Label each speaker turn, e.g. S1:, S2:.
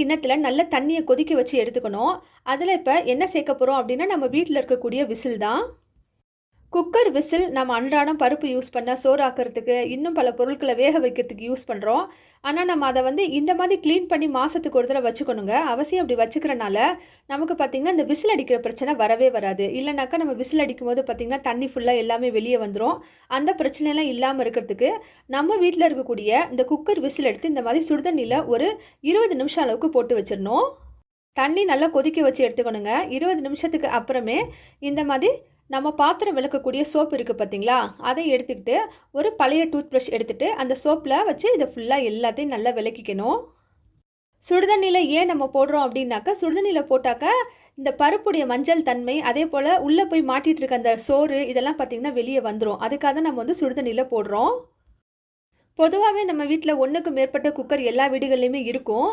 S1: கிண்ணத்தில் நல்ல தண்ணியை கொதிக்க வச்சு எடுத்துக்கணும். அதில் இப்போ என்ன சேர்க்க போகிறோம் அப்படின்னா நம்ம வீட்டில் இருக்கக்கூடிய விசில் தான். குக்கர் விசில் நம்ம அன்றாடம் பருப்பு யூஸ் பண்ண சோறாக்கிறதுக்கு இன்னும் பல பொருட்களை வேக வைக்கிறதுக்கு யூஸ் பண்ணுறோம் ஆனால் நம்ம அதை வந்து இந்த மாதிரி க்ளீன் பண்ணி மாதத்துக்கு ஒரு தடவை வச்சுக்கணுங்க. அவசியம் அப்படி வச்சுக்கிறனால நமக்கு பார்த்திங்கன்னா இந்த விசில் அடிக்கிற பிரச்சனை வரவே வராது. இல்லைனாக்கா நம்ம விசில் அடிக்கும் போது பார்த்திங்கன்னா தண்ணி ஃபுல்லாக எல்லாமே வெளியே வந்துடும் அந்த பிரச்சனையெல்லாம் இல்லாமல் இருக்கிறதுக்கு நம்ம வீட்டில் இருக்கக்கூடிய இந்த குக்கர் விசில் எடுத்து இந்த மாதிரி சுடுதண்ணியில் ஒரு இருபது நிமிஷம் அளவுக்கு போட்டு வச்சிடணும். தண்ணி நல்லா கொதிக்க வச்சு எடுத்துக்கணுங்க. இருபது நிமிஷத்துக்கு அப்புறமே இந்த மாதிரி நம்ம பாத்திரம் விளக்கக்கூடிய சோப்பு இருக்குது பார்த்தீங்களா அதை எடுத்துக்கிட்டு ஒரு பழைய டூத் ப்ரஷ் எடுத்துகிட்டு அந்த சோப்பில் வச்சு இதை ஃபுல்லாக எல்லாத்தையும் நல்லா விளக்கிக்கணும். சுடுதண்ணியில் ஏன் நம்ம போடுறோம் அப்படின்னாக்கா சுடுதண்ணியில் போட்டாக்கா இந்த பருப்புடைய மஞ்சள் தன்மை அதே போல் உள்ளே போய் மாட்டிகிட்டு இருக்க அந்த சோறு இதெல்லாம் பார்த்திங்கன்னா வெளியே வந்துடும் அதுக்காக தான் நம்ம வந்து சுடுதண்ணியில் போடுறோம். பொதுவாகவே நம்ம வீட்டில் ஒன்றுக்கு மேற்பட்ட குக்கர் எல்லா வீடுகள்லையுமே இருக்கும்.